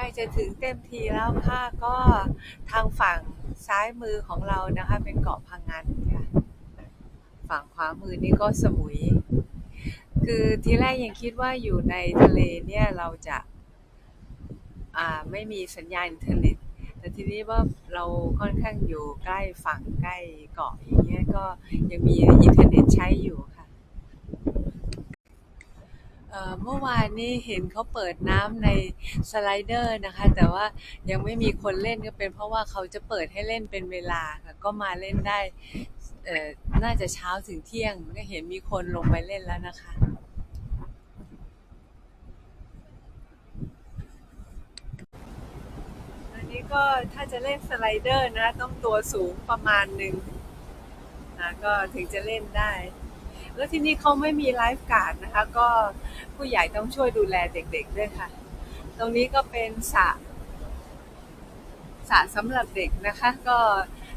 ใกล้จะถึงเต็มทีแล้วค่ะก็ทางฝั่งซ้ายมือของเรานะคะ เป็นเกาะพังงานค่ะฝั่งขวามือนี่ก็สมุย คือทีแรกยังคิดว่าอยู่ในทะเลเนี่ยเราจะอ่าไม่มีสัญญาณอินเทอร์เน็ต แต่ทีนี้ว่าเราค่อนข้างอยู่ใกล้ฝั่งใกล้เกาะอย่างเงี้ยก็ยังมีอินเทอร์เน็ตใช้อยู่ค่ะ เมื่อวานนี้เห็นเขาเปิดน้ำในสไลเดอร์นะคะ แต่ว่ายังไม่มีคนเล่นก็เป็นเพราะว่าเขาจะเปิดให้เล่นเป็นเวลาค่ะก็มาเล่นได้เน่าจะเช้าถึงเที่ยงก็เห็นมีคนลงไปเล่นแล้วนะคะอันนี้ก็ถ้าจะเล่นสไลเดอร์นะ ต้องตัวสูงประมาณหนึ่งนะก็ถึงจะเล่นได้ แล้วที่นี่เขาไม่มีไลฟ์การ์ดนะคะ ก็ผู้ใหญ่ต้องช่วยดูแลเด็กๆด้วยค่ะ ตรงนี้ก็เป็นสระสระสำหรับเด็กนะคะ ก็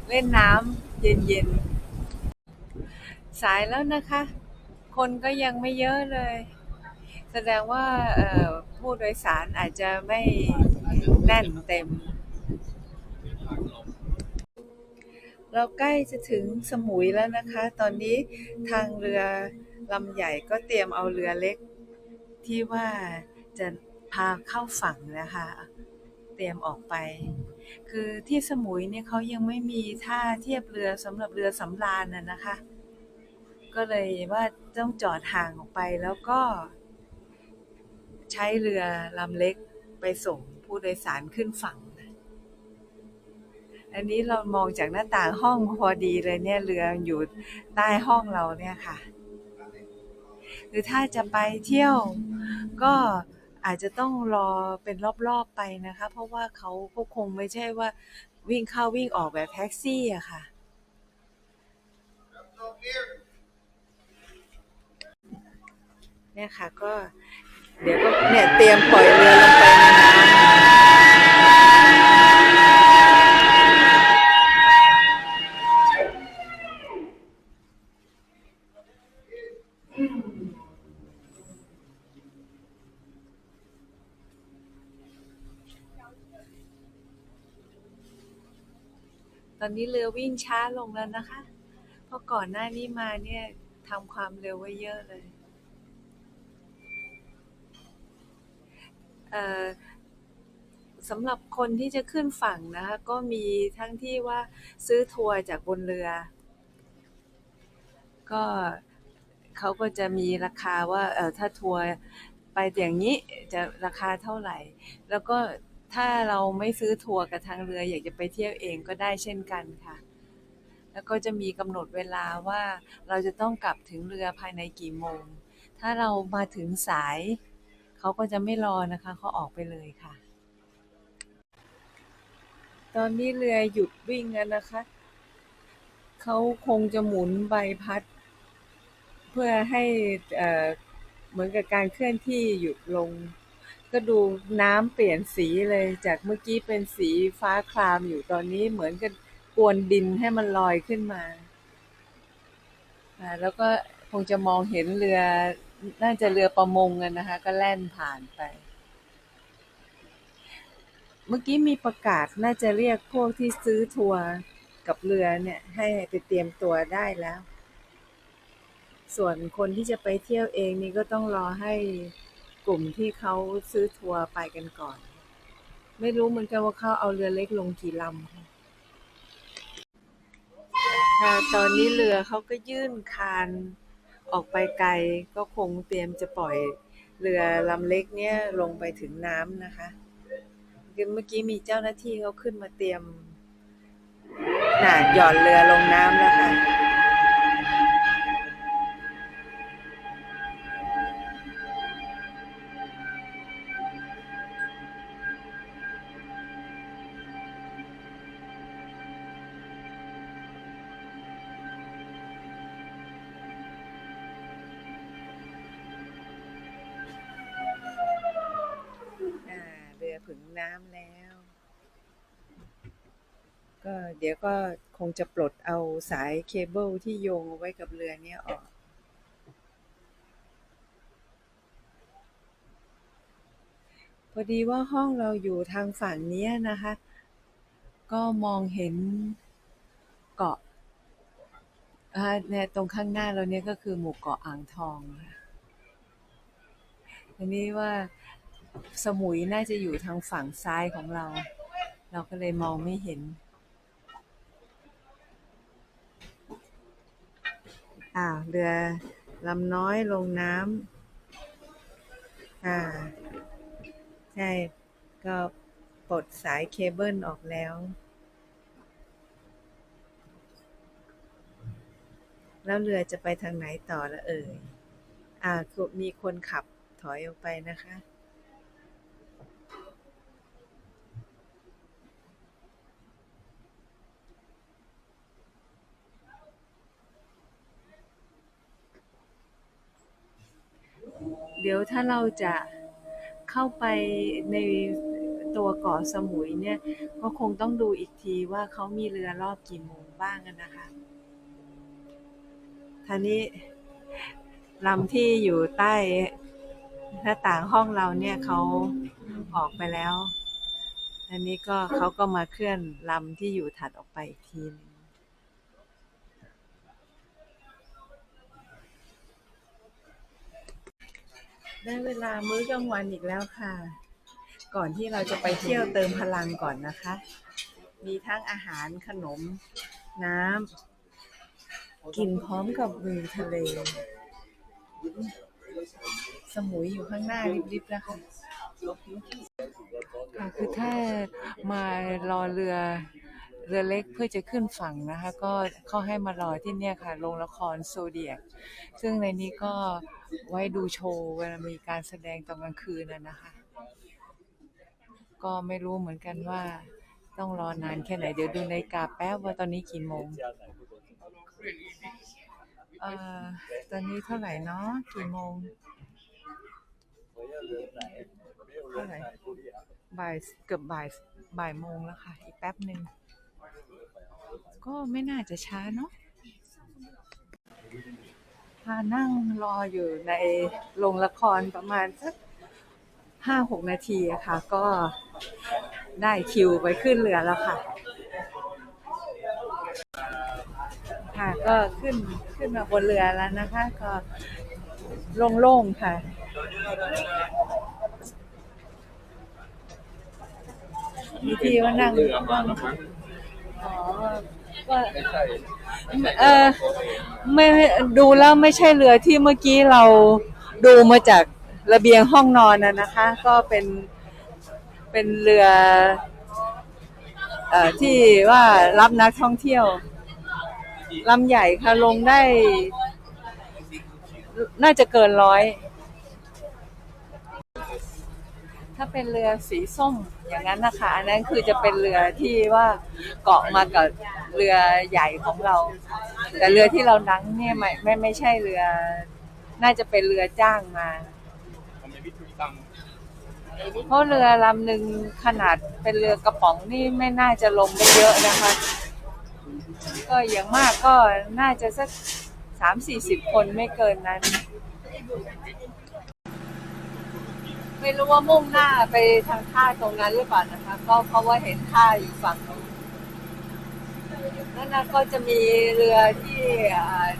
เล่นน้ำเย็นๆ สายแล้วนะคะ คนก็ยังไม่เยอะเลย แสดงว่าผู้โดยสารอาจจะไม่แน่นเต็ม เราใกล้จะถึงสมุยแล้วนะคะ ตอนนี้ทางเรือลำใหญ่ก็เตรียมเอาเรือเล็ก ที่ว่าจะพาเข้าฝั่งนะคะ เตรียมออกไป คือที่สมุยเนี่ยเขายังไม่มีท่าเทียบเรือสำหรับเรือสำราญน่ะนะคะ ก็เลยว่าต้องจอดห่างออกไปแล้วก็ ใช้เรือลำเล็กไปส่งผู้โดยสารขึ้นฝั่ง อันนี้เรามองจากหน้าต่างห้องพอดีเลยเนี่ยเรืออยู่ใต้ห้องเราเนี่ยค่ะ หรือถ้าจะไปเที่ยว ก็อาจจะต้องรอเป็นรอบๆไปนะคะ เพราะว่าเขาก็คงไม่ใช่ว่าวิ่งเข้าวิ่งออกแบบแท็กซี่อะค่ะ เนี่ยค่ะก็เดี๋ยวก็เนี่ยเตรียมปล่อยเรือลง นนี้เรือวิ่งช้าลงแล้วนะคะ เพราะก่อนหน้านี้มาเนี่ยทำความเร็วไว้เยอะเลยเอ่อสำหรับคนที่จะขึ้นฝั่งนะคะ ก็มีทั้งที่ว่าซื้อทัวร์จากบนเรือ ก็เขาก็จะมีราคาว่าเออถ้าทัวร์ไปอย่างนี้จะราคาเท่าไหร่ แล้วก็ ถ้าเราไม่ซื้อทัวร์กับทางเรืออยากจะไปเที่ยวเองก็ได้เช่นกันค่ะ แล้วก็จะมีกำหนดเวลาว่าเราจะต้องกลับถึงเรือภายในกี่โมง ถ้าเรามาถึงสาย เขาก็จะไม่รอนะคะเขาออกไปเลยค่ะ ตอนนี้เรือหยุดวิ่งแล้วนะคะ เขาคงจะหมุนใบพัด เพื่อให้เอ่อเหมือนกับการเคลื่อนที่หยุดลง ก็ดูน้ำเปลี่ยนสีเลยจากเมื่อกี้เป็นสีฟ้าครามอยู่ตอนนี้เหมือนกับกวนดินให้มันลอยขึ้นมาอ่าแล้วก็คงจะมองเห็นเรือน่าจะเรือประมงกันนะคะ ก็แล่นผ่านไป เมื่อกี้มีประกาศน่าจะเรียกพวกที่ซื้อทัวร์กับเรือเนี่ย ให้ไปเตรียมตัวได้แล้ว ส่วนคนที่จะไปเที่ยวเองนี่ก็ต้องรอให้ กลุ่มที่เขาซื้อทัวร์ไปกันก่อน ไม่รู้เหมือนกันว่าเขาเอาเรือเล็กลงกี่ลำค่ะค่ะตอนนี้เรือเขาก็ยื่นคานออกไปไกลก็คงเตรียมจะปล่อยเรือลำเล็กเนี่ยลงไปถึงน้ำนะคะคือเมื่อกี้มีเจ้าหน้าที่เขาขึ้นมาเตรียมน่ะหย่อนเรือลงน้ำแล้วค่ะ ผึ่งน้ำแล้ว ก็เดี๋ยวก็คงจะปลดเอาสายเคเบิลที่โยงเอาไว้กับเรือเนี้ยออกพอดีว่าห้องเราอยู่ทางฝั่งนี้นะคะ ก็มองเห็นเกาะอ่าเนี่ยตรงข้างหน้าเราเนี่ยก็คือหมู่เกาะอ่างทองอันนี้ว่า สมุยน่าจะอยู่ทางฝั่งซ้ายของเรา เราก็เลยมองไม่เห็น อ่าเรือลำน้อยลงน้ำอ่า ใช่ ก็ปลดสายเคเบิลออกแล้ว แล้วเรือจะไปทางไหนต่อละเอ่ย อ่าคือมีคนขับถอยออกไปนะคะ เดี๋ยวถ้าเราจะเข้าไปในตัวเกาะสมุยเนี่ย ก็คงต้องดูอีกทีว่าเขามีเรือรอบกี่โมงบ้างนะคะท่านี้ลำที่อยู่ใต้หน้าต่างห้องเราเนี่ยเขาออกไปแล้ว อันนี้ก็เขาก็มาเคลื่อนลำที่อยู่ถัดออกไปอีกทีนึง ได้เวลามื้อกลางวันอีกแล้วค่ะ ก่อนที่เราจะไปเที่ยวเติมพลังก่อนนะคะ มีทั้งอาหารขนมน้ำกินพร้อมกับวิวทะเล สมุยอยู่ข้างหน้าริบๆแล้วค่ะค่ะคือถ้ามารอเรือ เรือเล็กเพื่อจะขึ้นฝั่งนะคะ ก็เข้าให้มารอที่เนี่ยค่ะโรงละครโซเดียก ซึ่งในนี้ก็ไว้ดูโชว์เวลามีการแสดงตอนกลางคืนน่ะนะคะ ก็ไม่รู้เหมือนกันว่าต้องรอนานแค่ไหน เดี๋ยวดูนาฬิกาแป๊บว่าตอนนี้กี่โมงเอ่อตอนนี้เท่าไหร่เนาะกี่โมงเท่าไหร่บ่ายเกือบบ่ายบ่ายโมงแล้วค่ะ อีกแป๊บหนึ่ง ก็ไม่น่าจะช้าเนาะพานั่งรออยู่ในโรงละครประมาณสักห้าหกนาทีอะค่ะ ก็ได้คิวไปขึ้นเรือแล้วค่ะ ค่ะก็ขึ้นขึ้นมาบนเรือแล้วนะคะ ก็โล่งๆค่ะมีที่ว่านั่งนั่ง อ๋อก็เออไม่ดูแล้วไม่ใช่เรือที่เมื่อกี้เราดูมาจากระเบียงห้องนอนนะนะคะ ก็เป็นเป็นเรือเอ่อที่ว่ารับนักท่องเที่ยวลำใหญ่ค่ะลงได้ น่าจะเกินร้อย ถ้าเป็นเรือสีส้ม อย่างนั้นนะคะอันนั้นคือจะเป็นเรือที่ว่าเกาะมากับเรือใหญ่ของเรา แต่เรือที่เรานั่งเนี่ยไม่ไม่ไม่ใช่เรือ น่าจะเป็นเรือจ้างมา เพราะเรือลำหนึ่งขนาดเป็นเรือกระป๋องนี่ไม่น่าจะลงได้เยอะนะคะ ก็อย่างมากก็น่าจะสักสามสี่สิบคนไม่เกินนั้น ไม่รู้ว่ามุ่งหน้าไปทางท่าตรงนั้นหรือเปล่านะคะ ก็เพราะว่าเห็นท่าอยู่ฝั่งนู้นนั่นนะก็จะมีเรือที่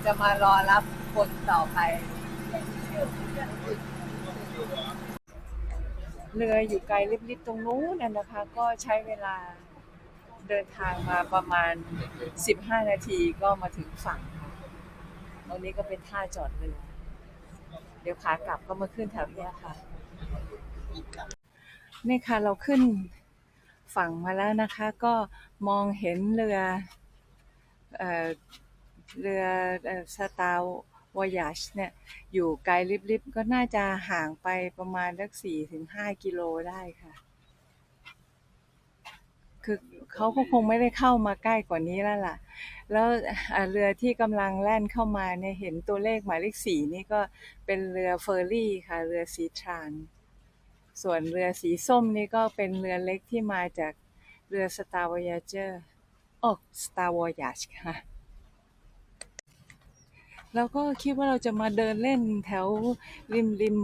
จะมารอรับคนต่อไป เรืออยู่ไกลลิบๆตรงนู้นนะคะ ก็ใช้เวลาเดินทางมาประมาณ 15 นาทีก็มาถึงฝั่งค่ะตรงนี้ก็เป็นท่าจอดเรือ เดี๋ยวขากลับก็มาขึ้นแถวเนี้ยค่ะ นี่ค่ะเราขึ้นฝั่งมาแล้วนะคะ ก็มองเห็นเรือเออเรือสตาร์วอยชเนี่ย อยู่ไกลลิบๆ ก็น่าจะห่างไปประมาณสักสี่ถึงห้ากิโลได้ค่ะ คือเขาก็คงไม่ได้เข้ามาใกล้กว่านี้แล้วล่ะ แล้วเรือที่กำลังแล่นเข้ามาเนี่ย เห็นตัวเลขหมายเลขสี่นี่ก็เป็นเรือเฟอร์รี่ค่ะ เรือสีทราน ส่วนเรือสีส้มนี่ก็เป็นเรือเล็กที่มาจากเรือ Star Voyager โอ้ Star Voyage ค่ะ แล้วก็คิดว่าเราจะมาเดินเล่นแถวริมริม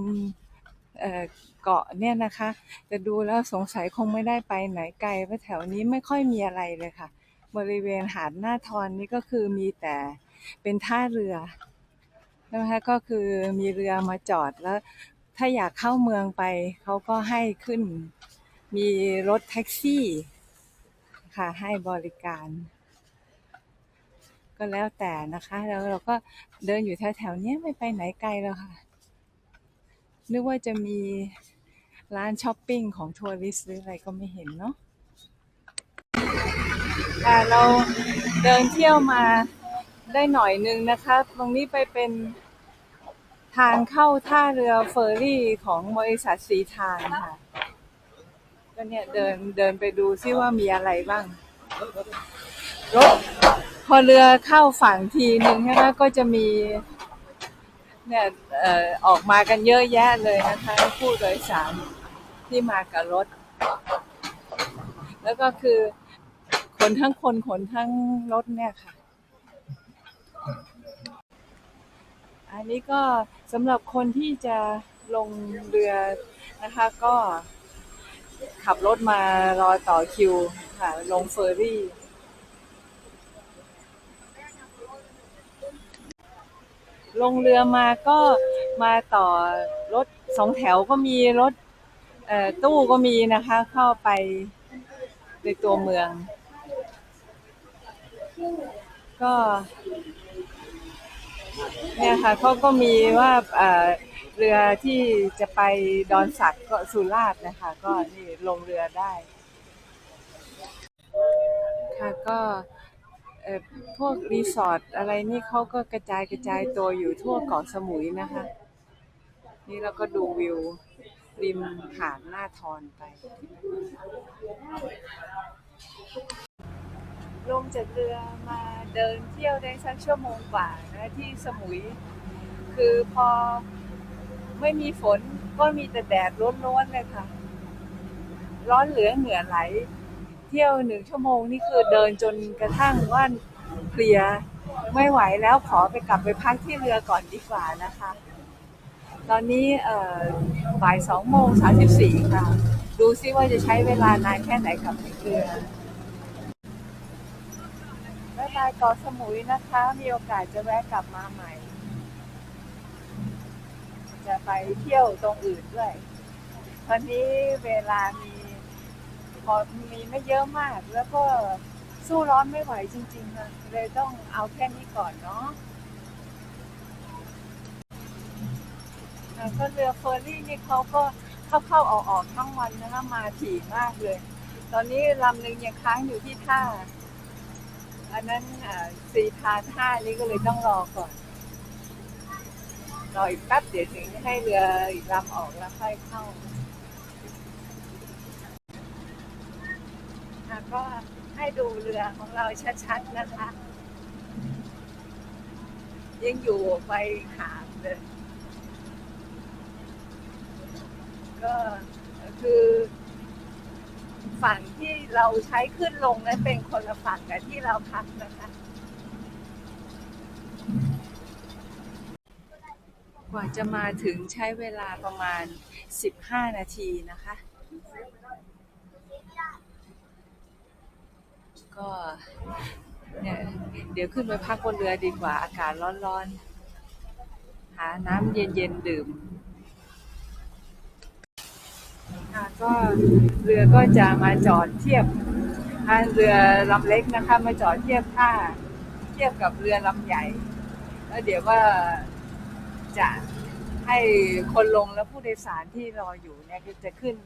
เกาะเนี่ยนะคะ แต่ดูแล้วสงสัยคงไม่ได้ไปไหนไกลเพราะแถวนี้ไม่ค่อยมีอะไรเลยค่ะ บริเวณหาดหน้าทอนนี่ก็คือมีแต่เป็นท่าเรือนะคะก็คือมีเรือมาจอดแล้ว ถ้าอยากเข้าเมืองไป เขาก็ให้ขึ้น มีรถแท็กซี่ ค่ะ ให้บริการ ก็แล้วแต่นะคะ แล้วเราก็เดินอยู่แถวๆนี้ไม่ไปไหนไกลแล้วค่ะ นึกว่าจะมีร้านช้อปปิ้งของทัวริส์หรืออะไรก็ไม่เห็นเนาะค่ะเราเดินเที่ยวมาได้หน่อยนึงนะคะ ตรงนี้ไปเป็น ทางเข้าท่าเรือเฟอร์รี่ของบริษัทสีทางค่ะ ก็เนี่ยเดินเดินไปดูซิว่ามีอะไรบ้างรถพอเรือเข้าฝั่งทีหนึ่งใช่ไหมก็จะมีเนี่ยเอ่อออกมากันเยอะแยะเลยนะคะผู้โดยสารที่มากับรถ แล้วก็คือขนทั้งคนขนทั้งรถเนี่ยค่ะ อันนี้ก็ สำหรับคนที่จะลงเรือนะคะก็ขับรถมารอต่อคิวค่ะลงเฟอร์รี่ลงเรือมาก็มาต่อรถสองแถวก็มีรถเอ่อตู้ก็มีนะคะเข้าไปในตัวเมือง ก็ เนี่ยค่ะเขาก็มีว่าเรือที่จะไปดอนสักก็สุราษฎร์นะคะ ก็นี่ลงเรือได้ ค่ะก็พวกรีสอร์ทอะไรนี่เขาก็กระจายกระจายตัวอยู่ทั่วเกาะสมุยนะคะ นี่เราก็ดูวิวริมหาดหน้าทอนไป ลงจากเรือมาเดินเที่ยวได้สักชั่วโมงกว่านะที่สมุย คือพอไม่มีฝนก็มีแต่แดดร้อนๆเลยค่ะ ร้อนเหลือเหงื่อไหล เที่ยวหนึ่งชั่วโมงนี่คือเดินจนกระทั่งว่าเพลียไม่ไหวแล้วขอไปกลับไปพักที่เรือก่อนดีกว่านะคะ ตอนนี้บ่ายสองโมงสามสิบสี่ค่ะ ดูซิว่าจะใช้เวลานานแค่ไหนกับเรือ บ๊ายเกาะสมุยนะคะ มีโอกาสจะแวะกลับมาใหม่ จะไปเที่ยวตรงอื่นด้วย วันนี้เวลามีพอมีไม่เยอะมาก แล้วก็สู้ร้อนไม่ไหวจริงๆค่ะเลยต้องเอาแค่นี้ก่อนเนาะก็เรือเฟอร์รี่นี่เขาก็เข้าเข้าออกออกๆทั้งวันนะคะมาถี่มากเลย ตอนนี้ลำหนึ่งยังค้างอยู่ที่ท่า อันนั้นสี่พานห้านี้ก็เลยต้องรอก่อน รออีกแป๊บเดี๋ยวถึงให้เรืออีกลำออกแล้วค่อยเข้าก็ให้ดูเรือของเราชัดๆนะคะ ยังอยู่ไปหางเลย ก็คือ ฝั่งที่เราใช้ขึ้นลงนั้นเป็นคนละฝั่งกับที่เราพักนะคะ กว่าจะมาถึงใช้เวลาประมาณ 15 นาทีนะคะ ก็เนี่ยเดี๋ยวขึ้นไปพักบนเรือดีกว่าอากาศร้อนๆ หาน้ำเย็นๆ ดื่มค่ะ ก็เรือก็จะมาจอดเทียบเรือลำเล็กนะคะ มาจอดเทียบท่าเทียบกับเรือลำใหญ่ แล้วเดี๋ยวว่าจะให้คนลงแล้วผู้โดยสารที่รออยู่เนี่ยก็จะขึ้น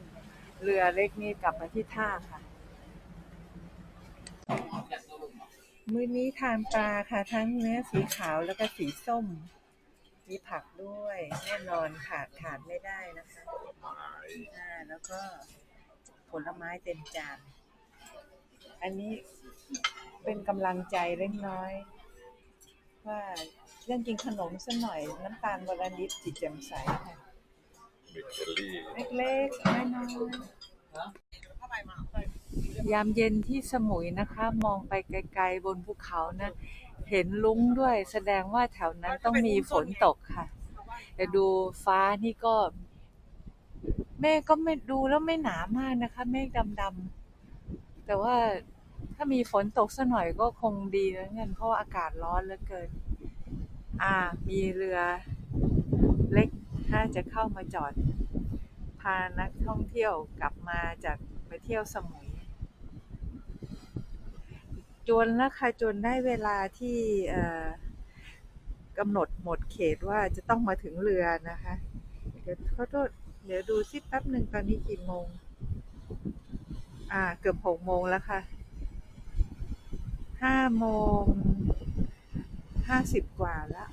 เรือเล็กนี้กลับมาที่ท่าค่ะ มื้อนี้ทานปลาค่ะ ทั้งเนื้อสีขาวแล้วก็สีส้ม มีผักด้วย แน่นอนขาดขาดไม่ได้นะคะ แล้วก็ผลไม้เต็มจาน อันนี้เป็นกำลังใจเล็กน้อย ว่าเรื่องกินขนมสักหน่อยน้ำตาลวันละนิดจิตแจ่มใสค่ะเบเกอรี่เล็กๆน้อยๆยามเย็นที่สมุยนะคะ มองไปไกลๆบนภูเขานะ เห็นลุ้งด้วยแสดงว่าแถวนั้นต้องมีฝนตกค่ะแต่ดูฟ้านี่ก็ เมฆก็ไม่ดูแล้วไม่หนามากนะคะ เมฆดำๆแต่ว่าถ้ามีฝนตกสักหน่อยก็คงดีแล้วเงินเพราะาอากาศร้อนเหลือเกิน อ่า มีเรือเล็กถ้าจะเข้ามาจอด พานักท่องเที่ยวกลับมาจากไปเที่ยวสมุย จนแล้วค่ะจนได้เวลาที่กำหนดหมดเขตว่าจะต้องมาถึงเรือนะคะเดี๋ยวขอโทษ เดี๋ยวดูซิแป๊บหนึ่งตอนนี้กี่โมง อ่า เกือบหกโมงแล้วค่ะ ห้าโมงห้าสิบกว่าแล้ว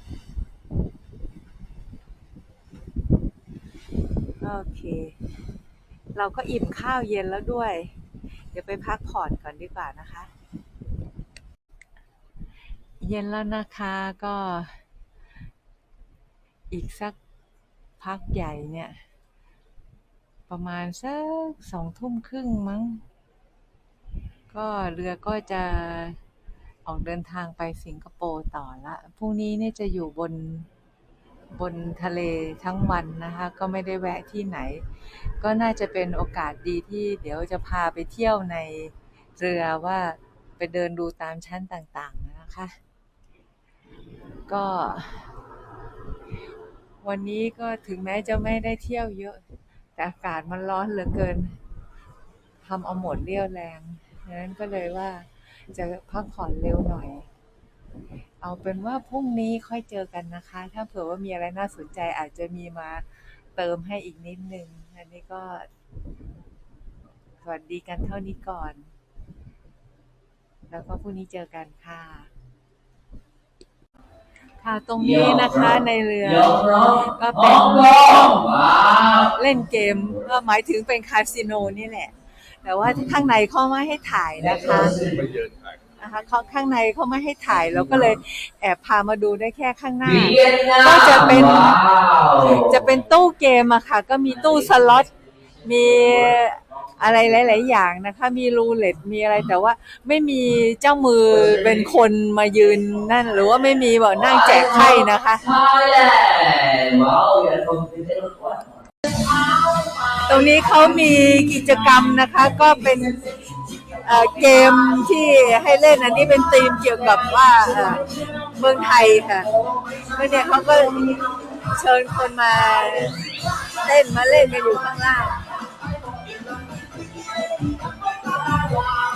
โอเค เราก็อิ่มข้าวเย็นแล้วด้วย เดี๋ยวไปพักผ่อนก่อนดีกว่านะคะ เย็นแล้วนะคะก็ อีกสักพักใหญ่เนี่ย ประมาณสักสองทุ่มครึ่งมั้ง ก็เรือก็จะออกเดินทางไปสิงคโปร์ต่อละ พรุ่งนี้เนี่ยจะอยู่บนบนทะเลทั้งวันนะคะ ก็ไม่ได้แวะที่ไหน ก็น่าจะเป็นโอกาสดีที่เดี๋ยวจะพาไปเที่ยวในเรือว่าไปเดินดูตามชั้นต่างๆนะคะ ก็ วันนี้ก็ถึงแม้จะไม่ได้เที่ยวเยอะ แต่อากาศมันร้อนเหลือเกินทำเอาหมดเรี่ยวแรงดังนั้นก็เลยว่าจะพักผ่อนเร็วหน่อย เอาเป็นว่าพรุ่งนี้ค่อยเจอกันนะคะ ถ้าเผื่อว่ามีอะไรน่าสนใจอาจจะมีมาเติมให้อีกนิดนึง อันนี้ก็ สวัสดีกันเท่านี้ก่อน แล้วก็พรุ่งนี้เจอกันค่ะ ค่ะตรงนี้นะคะในเรือก็เป็นเล่นเกมก็หมายถึงเป็นคาสิโนนี่แหละ แต่ว่าข้างในเขาไม่ให้ถ่ายนะคะไปเยินถ่ายนะคะเขาข้างในเขาไม่ให้ถ่ายเราก็เลยแอบพามาดูได้แค่ข้างหน้า ก็จะเป็นจะเป็นตู้เกมอะค่ะ ก็มีตู้สล็อตมี อะไรหลาย ๆ อย่างนะคะ มีรูเล็ตมีอะไรแต่ว่าไม่มีเจ้ามือเป็นคนมายืนนั่น หรือว่าไม่มีแบบนั่งแจกไพ่นะคะตรงนี้เขามีกิจกรรมนะคะ ก็เป็นเกมที่ให้เล่นอันนี้เป็นธีมเกี่ยวกับว่าเมืองไทยค่ะก็เนี่ยเขาก็เชิญคนมาเล่นมาเล่นกันอยู่ข้างล่าง I want.